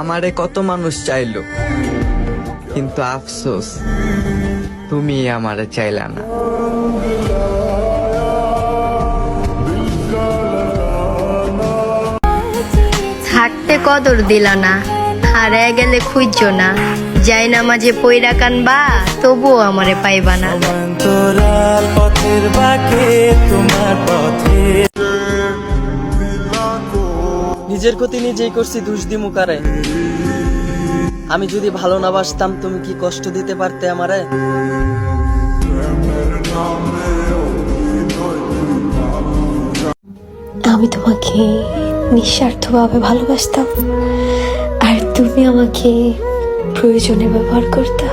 আমারে কত মানুষ চাইলো। কিন্তু আফসোস তুমি আমারে চাইলা না। থাকতে কদর দিলা না হারায় গেলে খুঁজছো না। যাই না মাঝে পইরা কানবা তবুও আমারে পাইবা না। অন্তরাল পথের বাঁকে তোমার পথে। নিজের ক্ষতি নিজেই করছি দুষ দি মুখারে আমি যদি ভালো না বাসতাম তুমি কি কষ্ট দিতে পারতে আমারে? আমি তোমাকে নিঃস্বার্থভাবে ভালোবাসতাম আর তুমি আমাকে প্রয়োজনে ব্যবহার করতা।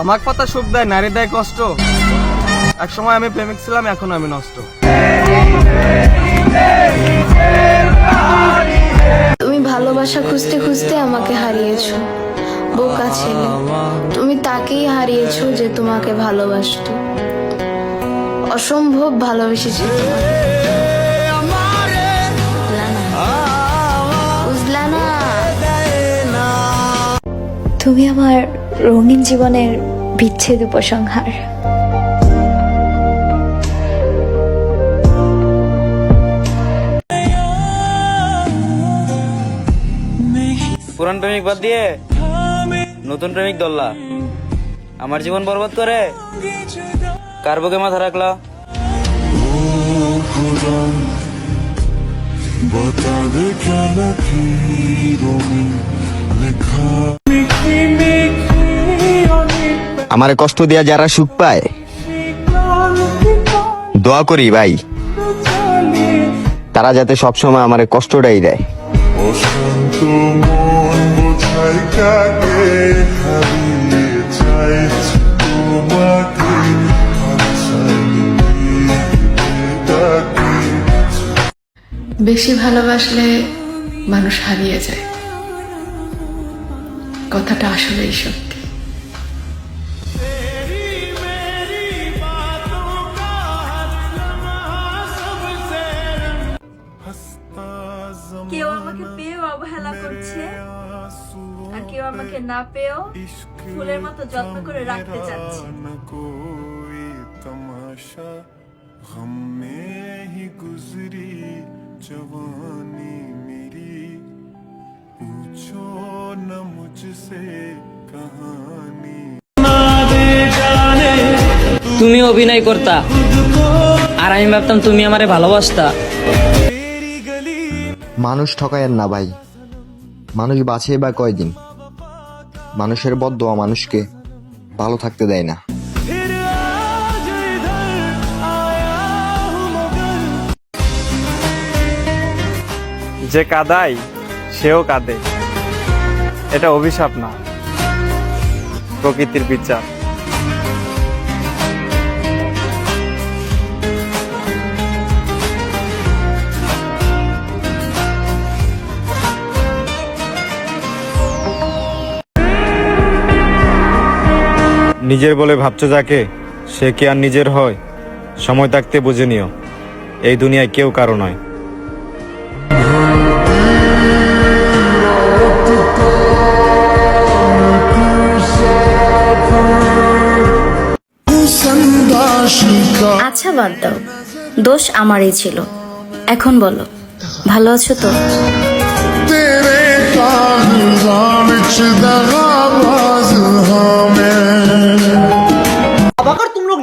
আমার কথা সুখ দেয় নারী দেয় কষ্ট। এক সময় আমি প্রেমিক ছিলাম, এখন আমি নষ্ট। তুমি ভালোবাসা খুঁজতে খুঁজতে আমাকে হারিয়েছো। বোকা ছেলে। তুমি তাকেই হারিয়েছো যে তোমাকে ভালোবাসত। অসম্ভব ভালোবেসেছি তুমি আমার রঙিন জীবনের বিচ্ছেদ উপসংহার। পুরান প্রেমিক বাদ দিয়ে নতুন প্রেমিক দল্লা। আমার জীবন বরবাদ করে। কার বুকে মাথা রাখলা? আমারে কষ্ট দেয়া যারা সুখ পায়, দোয়া করি ভাই। তারা যাতে সবসময় আমারে কষ্টটাই দেয়। বেশি ভালোবাসলে মানুষ হারিয়ে যায়। কথাটা আসলেই সত্যি। কেউ আমাকে না পেয়েও ফুলের মতো যত্ন করে রাখতে চাচ্ছে न कोई तमाशा हम में ही गुजरी जवानी मेरी पूछो न मुझसे कहानी তুমি অভিনয় করতা আর আমি ভাবতাম তুমি আমারে ভালোবাসতা মানুষ ঠকায়েন না ভাই মানুষ বাঁচে বা কয়দিন মানুষের বদোয়া মানুষকে ভালো থাকতে দেয় না। যে কাদাই সেও কাঁদে। এটা অভিশাপ না প্রকৃতির বিচার। নিজের বলে ভাবছ যাকে সে কি আর নিজের হয়? সময় থাকতে বুঝে নিও এই দুনিয়ায় কেউ কারও নয়। আচ্ছা বাদ দাও। দোষ আমারই ছিল। এখন বলো ভালো আছো তো?